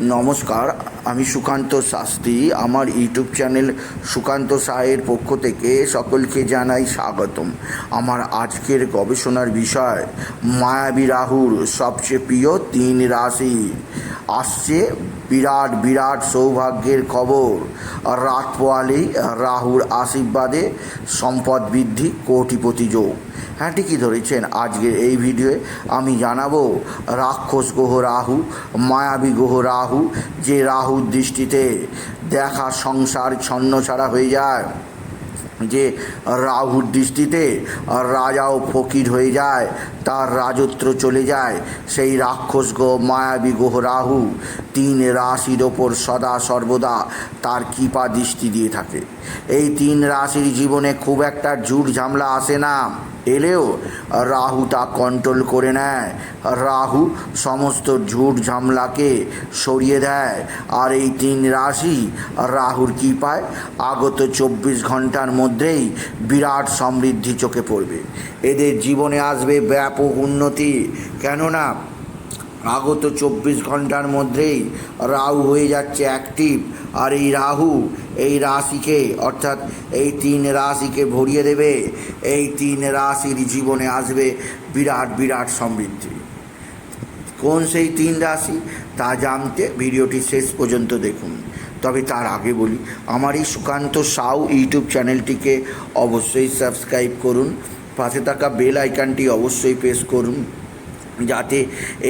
নমস্কার, আমি সুকান্ত শাস্ত্রী। আমার ইউটিউব চ্যানেল সুকান্ত সাহের পক্ষ থেকে সকলকে জানাই স্বাগতম। আমার আজকের গবেষণার বিষয়, মায়াবী রাহুর সবচেয়ে প্রিয় তিন রাশি আসছে বিরাট বিরাট সৌভাগ্যের খবর। রাত পোয়ালেই রাহুর আশীর্বাদে সম্পদ বৃদ্ধি, কোটিপতি যোগ। হ্যাঁ ঠিকই ধরেছেন আজকের এই ভিডিওয়ে। আমি জানাব, রাক্ষস গ্রহ রাহু, মায়াবী গ্রহ রাহু, যে রাহুর দৃষ্টিতে দেখা সংসার ছন্ন ছাড়া হয়ে যায়। রাহুর দৃষ্টিতে রাজাও ফকির হয়ে যায়, তার রাজত্ব চলে যায়। সেই রাক্ষস গ্রহ মায়াবী গোহ রাহু, তিন রাশির ওপর সদা সর্বদা তার কৃপা দৃষ্টি দিয়ে থাকে। এই তিন রাশির জীবনে খুব একটা ঝুট ঝামলা আসে না। এলেও রাহু তা কন্ট্রোল করে নেয়। রাহু সমস্ত ঝুট ঝামলাকে সরিয়ে দেয়। আর এই তিন রাশি রাহুর কৃপায় আগত চব্বিশ ঘণ্টার মধ্যেই বিরাট সমৃদ্ধি চোখে পড়বে। এদের জীবনে আসবে ব্যাপক উন্নতি। কেননা, আগত চব্বিশ ঘণ্টার মধ্যেই রাহু হয়ে যাচ্ছে অ্যাক্টিভ আর এই রাহু এই রাশিকে, অর্থাৎ এই তিন রাশিকে ভরিয়ে দেবে। এই তিন রাশির জীবনে আসবে বিরাট বিরাট সমৃদ্ধি। কোন সেই তিন রাশি? তা জানতে ভিডিওটি শেষ পর্যন্ত দেখুন। তবে তার আগে বলি, আমার এই সুকান্ত সাউ ইউটিউব চ্যানেলটিকে অবশ্যই সাবস্ক্রাইব করুন, পাশে থাকা বেল আইকনটি অবশ্যই প্রেস করুন, যাতে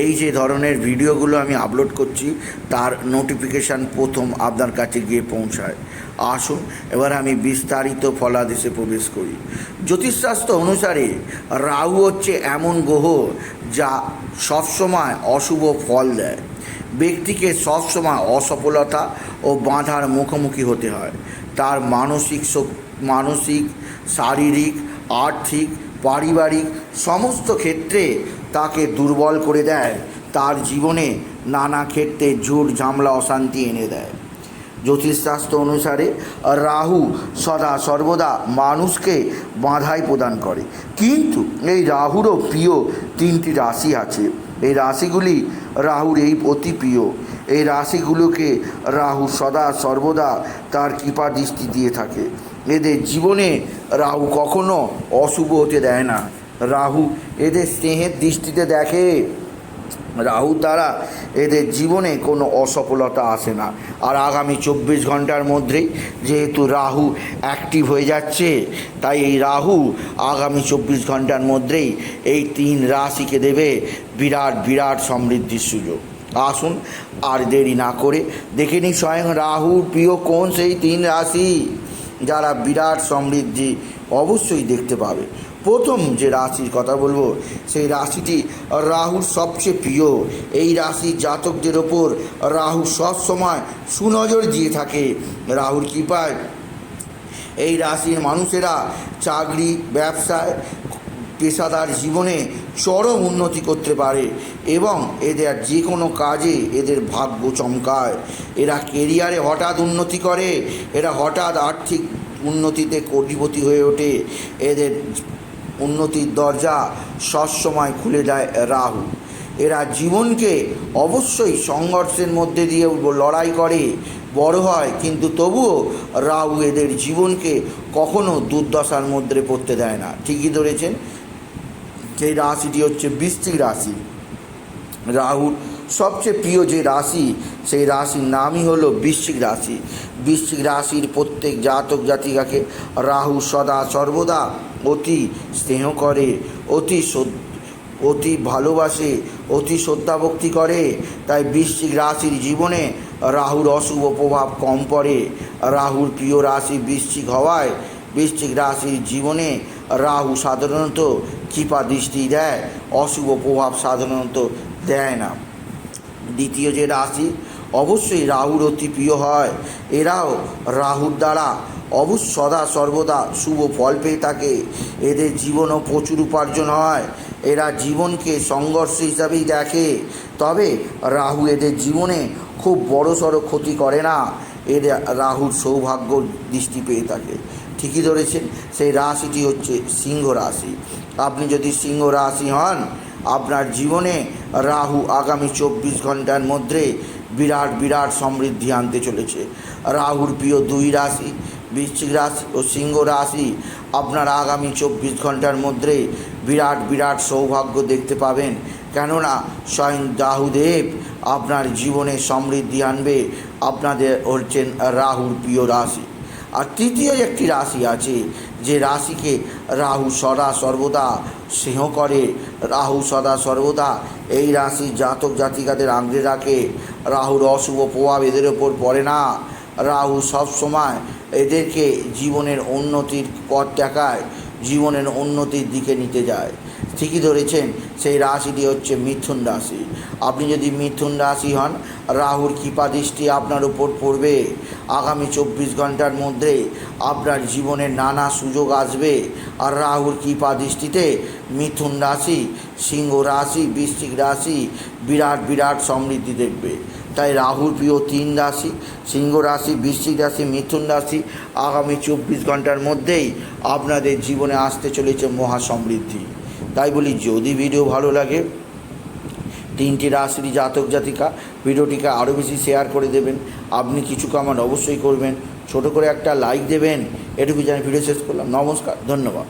এই যে ধরনের ভিডিওগুলো আমি আপলোড করছি, তার নোটিফিকেশান প্রথম আপনার কাছে গিয়ে পৌঁছায়। আসুন, এবার আমি বিস্তারিত ফলাদেশে প্রবেশ করি। জ্যোতিষশাস্ত্র অনুসারে রাহু হচ্ছে এমন গ্রহ যা সবসময় অশুভ ফল দেয়। ব্যক্তিকে সবসময় অসফলতা ও বাধার মুখোমুখি হতে হয়। তার মানসিক মানসিক, শারীরিক, আর্থিক, পারিবারিক সমস্ত ক্ষেত্রে তাকে দুর্বল করে দেয়। তার জীবনে নানা ক্ষেত্রে ঝুট, ঝামলা, অশান্তি এনে দেয়। জ্যোতিষশাস্ত্র অনুসারে রাহু সদা সর্বদা মানুষকে বাধাই প্রদান করে। কিন্তু এই রাহুরও প্রিয় তিনটি রাশি আছে। রাশিগুলি রাহুর এই অতি প্রিয়। এই রাশিগুলোকে রাহু সদা সর্বদা তার কৃপা দৃষ্টি দিয়ে থাকে। এদের জীবনে রাহু কখনো অশুভ হতে দেয় না। রাহু এদের স্নেহের দৃষ্টিতে দেখে। রাহু দ্বারা এদের জীবনে কোনো অসফলতা আসে না। আর আগামী চব্বিশ ঘণ্টার মধ্যেই যেহেতু রাহু অ্যাক্টিভ হয়ে যাচ্ছে, তাই এই রাহু আগামী চব্বিশ ঘণ্টার মধ্যেই এই তিন রাশিকে দেবে বিরাট বিরাট সমৃদ্ধির সুযোগ। আসুন আর দেরি না করে দেখে নিই স্বয়ং রাহুর প্রিয় কোন সেই তিন রাশি যারা বিরাট সমৃদ্ধি অবশ্যই দেখতে পাবে। প্রথম যে রাশির কথা বলব, সেই রাশিটি রাহুর সবচেয়ে প্রিয়। এই রাশির জাতকদের ওপর রাহু সবসময় সুনজর দিয়ে থাকে। রাহুর কৃপায় এই রাশির মানুষেরা চাকরি, ব্যবসায়, পেশাদার জীবনে চরম উন্নতি করতে পারে এবং এদের যে কোনো কাজে এদের ভাগ্য চমকায়। এরা কেরিয়ারে হঠাৎ উন্নতি করে, এরা হঠাৎ আর্থিক উন্নতিতে কোটিপতি হয়ে ওঠে। এদের উন্নতির দরজা সবসময় খুলে দেয় রাহু এরা জীবনকে অবশ্যই সংঘর্ষের মধ্যে দিয়ে লড়াই করে, বড় হয়, কিন্তু তবুও রাহু এদের জীবনকে কখনো দুর্দশার মধ্যে পড়তে দেয় না। ঠিকই ধরেছেন? সেই রাশিটি হচ্ছে বৃষ্টিক রাশি। রাহুর সবচেয়ে প্রিয় যে রাশি, সেই রাশির নামই হলো বৃশ্চিক রাশি। বৃশ্চিক রাশির প্রত্যেক জাতক জাতিকাকে রাহু সদা সর্বদা অতি স্নেহ করে, অতি অতি ভালোবাসে, অতি শ্রদ্ধাভক্তি করে। তাই বৃশ্চিক রাশির জীবনে রাহুর অশুভ প্রভাব কম পড়ে। রাহুর প্রিয় রাশি বৃশ্চিক হওয়ায় বৃশ্চিক রাশির জীবনে রাহু সাধারণত কৃপা দৃষ্টি দেয়, অশুভ প্রভাব সাধারণত দেয় না। দ্বিতীয় যে রাশি, অবশ্যই রাহুর অতি প্রিয় হয়। এরাও রাহুর দ্বারা অবশ্য সদা সর্বদা শুভ ফল পেয়ে থাকে। এদের জীবনও প্রচুর উপার্জন হয়। এরা জীবনকে সংঘর্ষ হিসাবেই দেখে। তবে রাহু এদের জীবনে খুব বড়সড় ক্ষতি করে না। এদের রাহুর সৌভাগ্য দৃষ্টি পেয়ে থাকে। ঠিকই ধরেছেন। সেই রাশিটি হচ্ছে সিংহ রাশি। আপনি যদি সিংহ রাশি হন আপনার জীবনে রাহু আগামী চব্বিশ ঘণ্টার মধ্যে বিরাট বিরাট সমৃদ্ধি আনতে চলেছে। রাহুর প্রিয় দুই রাশি, বৃশ্চিক রাশি ও সিংহ রাশি আপনারা আগামী চব্বিশ ঘণ্টার মধ্যে বিরাট বিরাট সৌভাগ্য দেখতে পাবেন। কেননা স্বয়ং রাহুদেব আপনার জীবনে সমৃদ্ধি আনবে। আপনাদের হচ্ছেন রাহুর প্রিয় রাশি। আর তৃতীয় একটি রাশি আছে, যে রাশিকে রাহু সদা সর্বদা স্নেহ করে। রাহু সদা সর্বদা এই রাশি জাতক জাতিকাদের আঁকড়ে রাখে। রাহুর অশুভ প্রভাব এদের ওপর পড়ে না। রাহু সব সময় এদেরকে জীবনের উন্নতির পথ দেখায়, জীবনের উন্নতির দিকে নিতে যায়। ঠিকই ধরেছেন, সেই রাশিটি হচ্ছে মিথুন রাশি। আপনি যদি মিথুন রাশি হন, রাহুর কৃপা দৃষ্টি আপনার উপর পড়বে। আগামী চব্বিশ ঘণ্টার মধ্যে আপনার জীবনে নানা সুযোগ আসবে। আর রাহুর কৃপা দৃষ্টিতে মিথুন রাশি, সিংহ রাশি, বৃশ্চিক রাশি বিরাট বিরাট সমৃদ্ধি দেখবে। তাই রাহুর প্রিয় তিন রাশি, সিংহ রাশি, বৃশ্চিক রাশি, মিথুন রাশি আগামী চব্বিশ ঘণ্টার মধ্যেই আপনাদের জীবনে আসতে চলেছে মহা সমৃদ্ধি। তাই বলি, যদি ভিডিও ভালো লাগে তিনটি রাশির জাতক জাতিকা। ভিডিওটিকে আরও বেশি শেয়ার করে দেবেন। আপনি কিছু কমেন্ট অবশ্যই করবেন। ছোট করে একটা লাইক দেবেন। এটুকু জানি ভিডিও শেষ করলাম। নমস্কার, ধন্যবাদ।